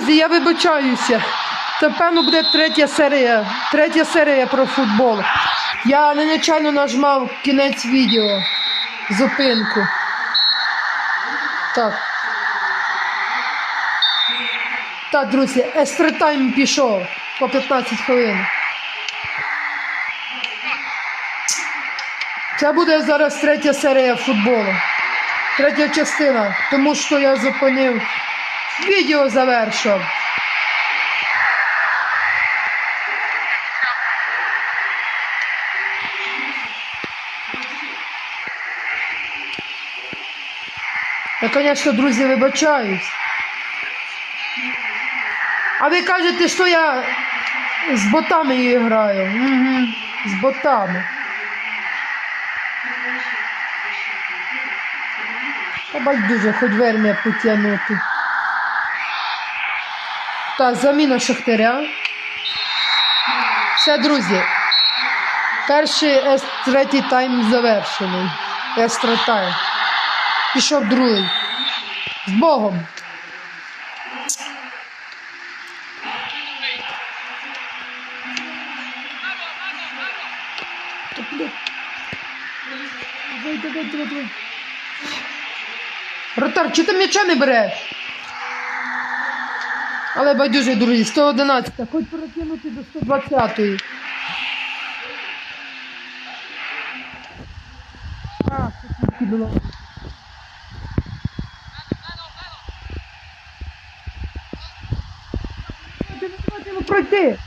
Друзі, я вибачаюся. Це, певно, буде третя серія. Третя серія про футбол. Я не нечайно нажмав кінець відео. Зупинку. Так. Так, друзі, естри тайм пішов по 15 хвилин. Це буде зараз третя серія футболу. Третя частина, тому що я зупинив. Відео завершив. Я, звісно, друзі, вибачаюсь. А ви кажете, що я з ботами граю. Угу. З ботами. Та байдуже, хоч вермія потягнути. Так, заміна Шахтаря. Все, друзі. Перший третій тайм завершений. Екстра тайм. Пішов другий. З Богом. Ротар, чи ти м'яча не береш? Але байдуже, друзі, 111, хоч перекинути до 120-ї. А, це було. Пройти.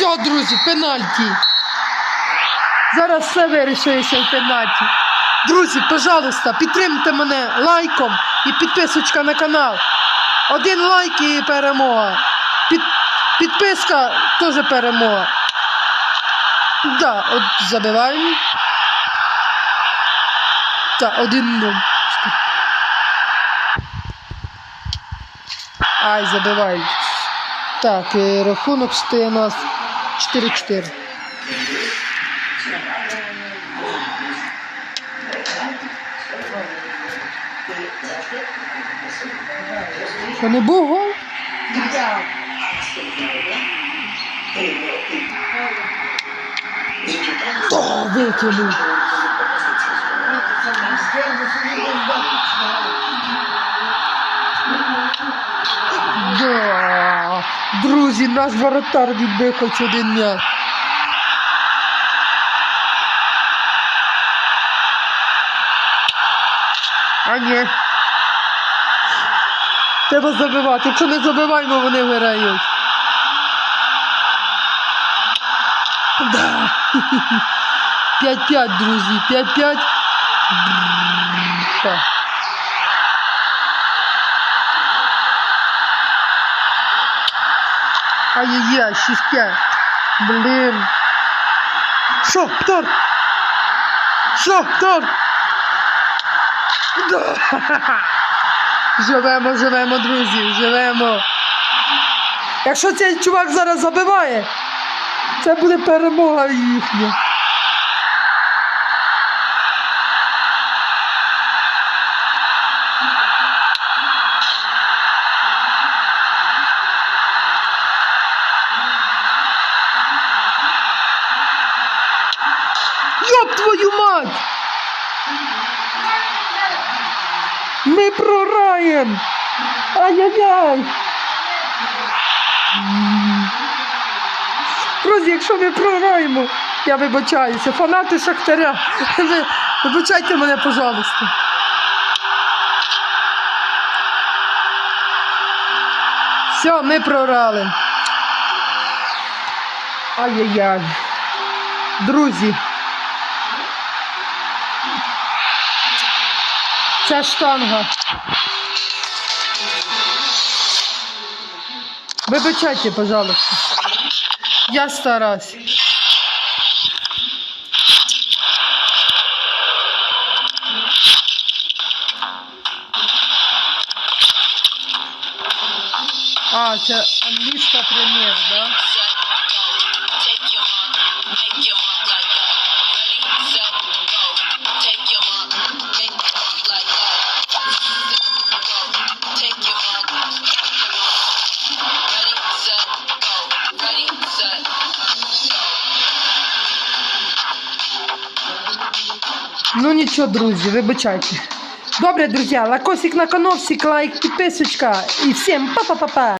Все, друзі, пенальті. Зараз все вирішується в пенальті. Друзі, пожалуйста, підтримайте мене лайком і підписочка на канал. Один лайк і перемога. Під, підписка теж перемога. Да, от забиваємо. Так, один нуль. Ай, забивають. Так, е, рахунок стає у нас 4-4. Що не був гол? О, викинув. Да. Друзі, наш воротар відбив хоч один м'яч. А ні. Треба забивати. Якщо не забиваємо, вони виграють. Да. 5-5, друзі. 5-5. Ай-яй-яй, 6-5. Блін. Шахтар! Шахтар! Да. Живемо, живемо, друзі, живемо. Якщо цей чувак зараз забиває, це буде перемога їхня. Ми прораємо! Ай-яй-яй! Друзі, якщо ми програємо, я вибачаюся. Фанати Шахтаря, ви вибачайте мене, пожалуйста. Все, ми програли. Ай-яй-яй. Друзі. Це штанга. Вибачайте, пожалуйста. Я стараюсь. А, це англійська прем'єр, да? Ну нічого, друзі, вибачайте. Добре, друзі, лакосик на канал, лайк, підписочка. І всім па-па-па-па.